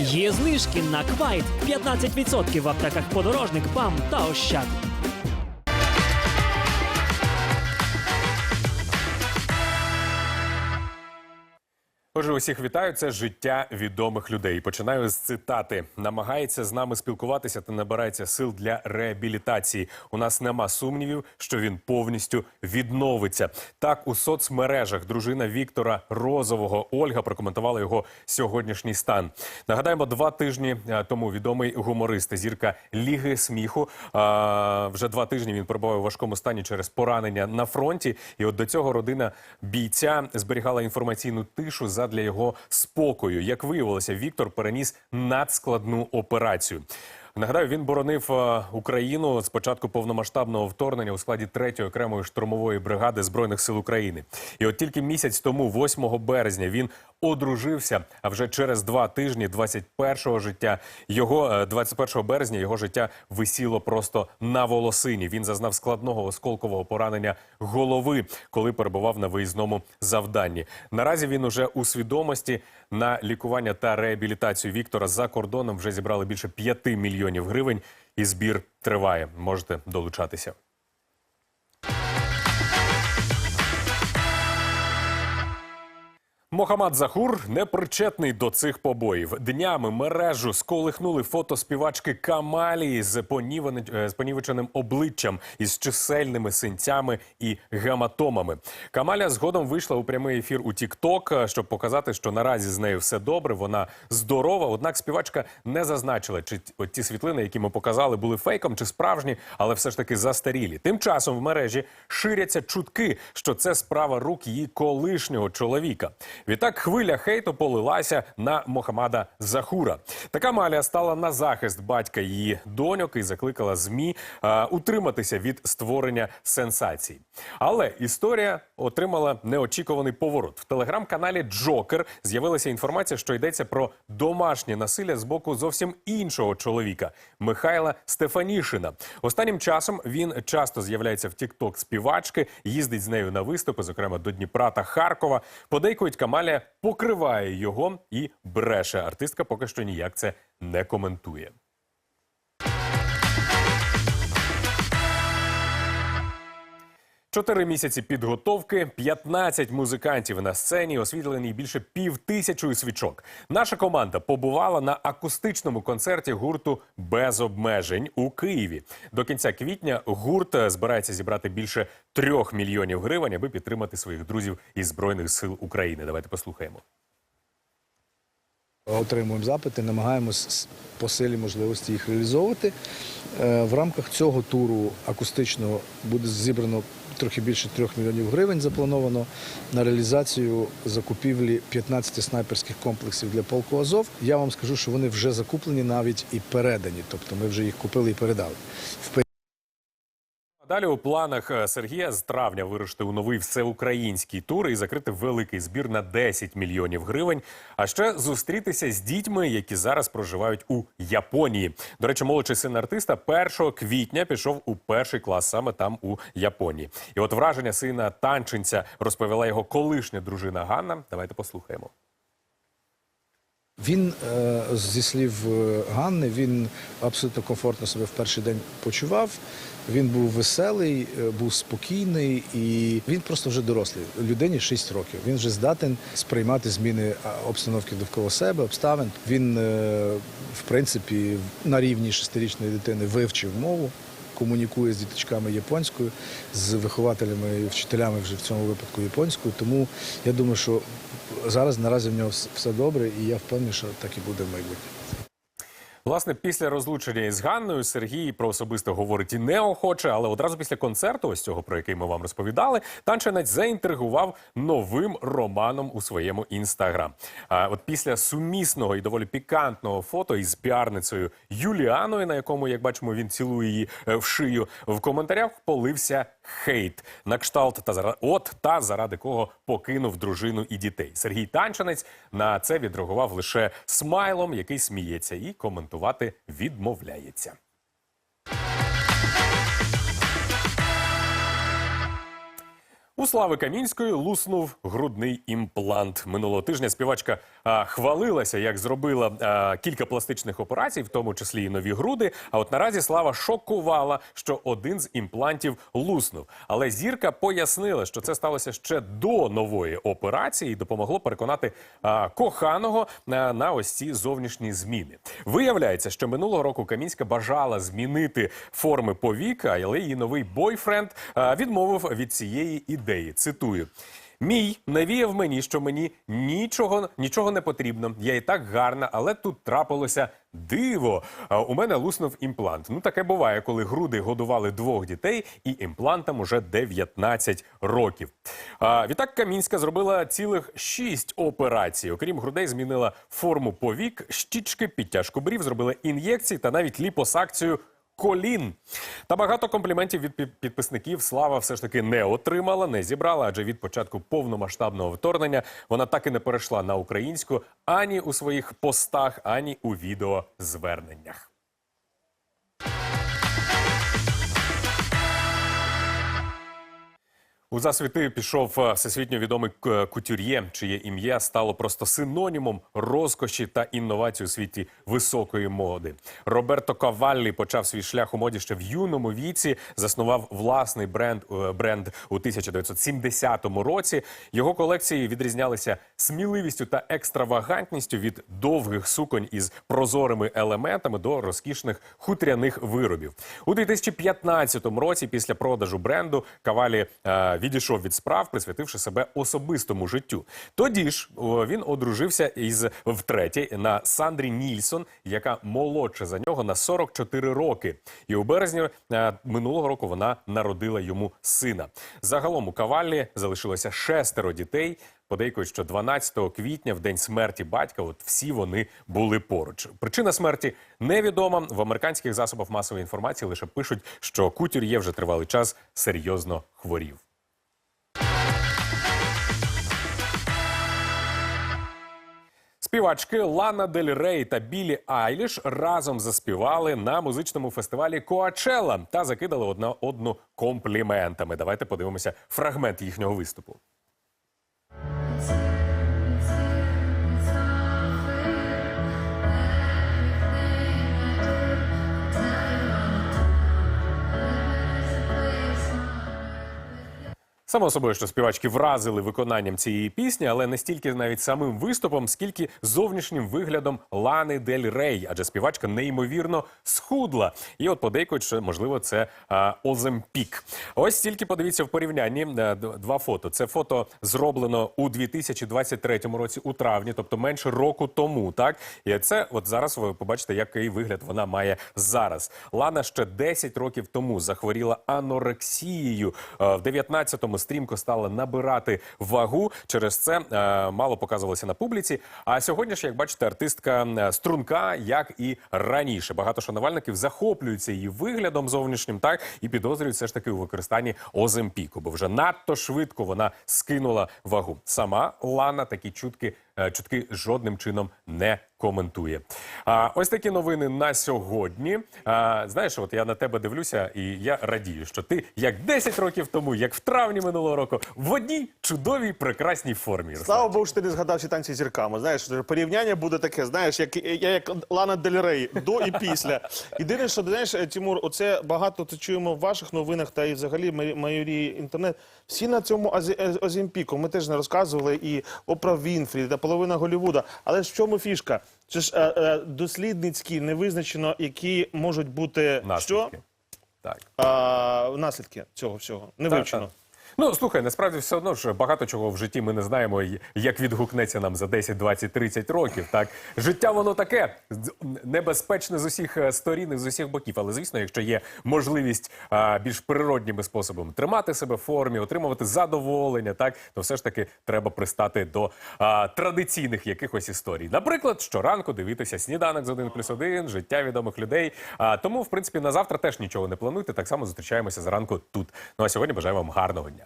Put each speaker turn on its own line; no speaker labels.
Є знижки на квайт 15% в аптеках подорожник, ПАМ та Ощад.
Отже, усіх вітаю. Це життя відомих людей. Починаю з цитати. Намагається з нами спілкуватися та набирається сил для реабілітації. У нас нема сумнівів, що він повністю відновиться. Так у соцмережах дружина Віктора Розового Ольга прокоментувала його сьогоднішній стан. Нагадаємо, два тижні е, тому відомий гуморист, зірка Ліги сміху. а, Вже два тижні він перебуває у важкому стані через поранення на фронті. І от до цього родина бійця зберігала інформаційну тишу задля його спокою. Як виявилося, Віктор переніс надскладну операцію. Нагадаю, він боронив е, Україну з початку повномасштабного вторгнення у складі 3-ї окремої штурмової бригади збройних сил України. І от тільки місяць тому, 8 березня, він одружився. А вже через два тижні, 21-го життя, його е, 21 березня, його життя висіло просто на волосині. Він зазнав складного осколкового поранення голови, коли перебував на виїзному завданні. Наразі він уже у свідомості на лікування та реабілітацію Віктора за кордоном вже зібрали більше 5 мільйонів гривень, і збір триває. Можете долучатися. Мохамад Захур не причетний до цих побоїв. Днями мережу сколихнули фото співачки Камалії е, з понівеченим обличчям із чисельними синцями і гематомами. Камаля згодом вийшла у прямий ефір у TikTok, щоб показати, що наразі з нею все добре. Вона здорова. Однак співачка не зазначила, чи ті світлини, які ми показали, були фейком чи справжні, але все ж таки застарілі. Тим часом в мережі ширяться чутки, що це справа рук її колишнього чоловіка. Відтак хвиля хейту полилася на Мохамада Захура. Така Малія стала на захист батька її доньок і закликала змі е, утриматися від створення сенсацій. Але історія отримала неочікуваний поворот. В телеграм-каналі Джокер з'явилася інформація, що йдеться про домашнє насилля з боку зовсім іншого чоловіка Михайла Стефанішина. Останнім часом він часто з'являється в Тікток співачки, їздить з нею на виступи, зокрема до Дніпра та Харкова. Подейкують Камаля покриває його і бреше. Артистка поки що ніяк це не коментує. Чотири місяці підготовки, 15 музикантів на сцені, освітлені більше пів тисячою свічок. Наша команда побувала на акустичному концерті гурту без обмежень у Києві. До кінця квітня гурт е, збирається зібрати більше трьох мільйонів гривень, аби підтримати своїх друзів із збройних сил України. Давайте послухаємо.
Отримуємо запити, намагаємось по силі можливості їх реалізовувати. Е, В рамках цього туру акустичного буде зібрано трохи більше трьох мільйонів гривень. Заплановано на реалізацію закупівлі 15 снайперських комплексів для полку Азов. Я вам скажу, що вони вже закуплені навіть і передані. Тобто ми вже їх купили і передали.
Далі у планах е, Сергія з травня вирушити у новий всеукраїнський тур і закрити великий збір на 10 мільйонів гривень. А ще зустрітися з дітьми, які зараз проживають у Японії. До речі, молодший син артиста 1 квітня пішов у перший клас саме там у Японії. І от враження сина танчинця розповіла його колишня дружина Ганна. Давайте послухаємо.
Він е, зі слів е, Ганни, він абсолютно комфортно себе в перший день почував. Він був веселий, е, був спокійний і він просто вже дорослий. Людині 6 років. Він вже здатен сприймати зміни обстановки довкола себе, обставин. Він, в принципі, на рівні шестирічної дитини вивчив мову. Комунікує з діточками японською, з вихователями і вчителями вже в цьому випадку японською. Тому я думаю, що зараз наразі в нього все добре, і я впевнений, що так і буде в майбутньому.
Власне, після розлучення із Ганною Сергій про особисте говорить і неохоче, але одразу після концерту, ось цього про який ми вам розповідали, танчинець заінтригував новим романом у своєму інстаграм. А от після сумісного і доволі пікантного фото із піарницею Юліаною, на якому, як бачимо, він цілує її е, в шию, в коментарях полився хейт на кшталт та зара... от та заради кого покинув дружину і дітей. Сергій Танчинець на це відреагував лише смайлом, який сміється, і коментувати відмовляється. У Слави Камінської луснув грудний імплант. Минулого тижня співачка а, хвалилася, як зробила а, кілька пластичних операцій, в тому числі і нові груди. А от наразі Слава шокувала, що один з імплантів луснув. Але зірка пояснила, що це сталося ще до нової операції, і допомогло переконати а, коханого на, на ось ці зовнішні зміни. Виявляється, що минулого року Камінська бажала змінити форми повік, але її новий бойфренд а, відмовив від цієї ідеї. Цитую. Мій навіяв мені, що мені нічого, нічого не потрібно. Я і так гарна, але тут трапилося диво. А, У мене луснув імплант. Ну таке буває, коли груди годували двох дітей, і імплантам уже 19 років. А, відтак Камінська зробила цілих шість операцій. Окрім грудей, змінила форму повік, щічки, підтяжку брів, зробила ін'єкції та навіть ліпосакцію колін. Та багато компліментів від підписників Слава все ж таки не отримала, не зібрала, адже від початку повномасштабного вторгнення вона так і не перейшла на українську ані у своїх постах, ані у відеозверненнях. У засвіти пішов е, всесвітньо відомий к- кутюр'є, чиє ім'я стало просто синонімом розкоші та інновацій у світі високої моди. Роберто Каваллі почав свій шлях у моді ще в юному віці, заснував власний бренд, е, бренд у 1970 році. Його колекції відрізнялися сміливістю та екстравагантністю від довгих суконь із прозорими елементами до розкішних хутряних виробів. У 2015 році, після продажу бренду, Кавалі е, відійшов від справ, присвятивши себе особистому життю. Тоді ж він одружився із втретє на Сандрі Нільсон, яка молодша за нього на 44 роки. І у березні е, минулого року вона народила йому сина. Загалом у Кавалі залишилося шестеро дітей. Подейкують, що 12 квітня, в день смерті батька, от всі вони були поруч. Причина смерті невідома. В американських засобах масової інформації лише пишуть, що кутюр'є вже тривалий час серйозно хворів. Співачки Лана Дель Рей та Білі Айліш разом заспівали на музичному фестивалі Коачелла та закидали одна одну компліментами. Давайте подивимося фрагмент їхнього виступу. Само собою, що співачки вразили виконанням цієї пісні, але не стільки навіть самим виступом, скільки зовнішнім виглядом Лани Дель Рей, адже співачка неймовірно схудла. І от подейкують, що можливо це Оземпік. Ось тільки подивіться в порівнянні е, два фото. Це фото зроблено у 2023 році у травні, тобто менше року тому. Так і це от зараз ви побачите, який вигляд вона має зараз. Лана ще 10 років тому захворіла анорексією. Е, В 19-му стрімко стала набирати вагу. Через це е, мало показувалося на публіці. А сьогодні ж, як бачите, артистка е, струнка, як і раніше. Багато шанувальників захоплюються її виглядом зовнішнім, так і підозрюють все ж таки у використанні оземпіку, бо вже надто швидко вона скинула вагу. Сама Лана такі чутки. Е, Чутки жодним чином не коментує. А ось такі новини на сьогодні. А, знаєш, от я на тебе дивлюся, і я радію, що ти як 10 років тому, як в травні минулого року, в одній чудовій прекрасній формі.
Слава Богу, що ти не згадав ці танці зірками. Знаєш, порівняння буде таке, знаєш, як я як Лана Дель Рей до і після. Єдине, що знаєш, Тимур, оце багато це чуємо в ваших новинах та і взагалі май- майорі інтернет. Всі на цьому Е- Озімпіку. Ми теж не розказували і Опра Вінфрі та половина Голлівуда. Але ж в чому фішка? Це ж е, е, дослідницькі не визначено, які можуть бути що
Наслідки. Так.
а, наслідки цього всього. Не
Так,
вивчено.
так. Ну слухай, насправді все одно ж багато чого в житті ми не знаємо, як відгукнеться нам за 10, 20, 30 років. Так життя воно таке небезпечне з усіх е, сторін і з усіх боків. Але звісно, якщо є можливість а, більш природніми способами тримати себе в формі, отримувати задоволення, так то все ж таки треба пристати до а, традиційних якихось історій. Наприклад, щоранку дивитися сніданок з 1 плюс 1, життя відомих людей. А тому, в принципі, на завтра теж нічого не плануйте. Так само зустрічаємося зранку тут. Ну а сьогодні бажаю вам гарного дня.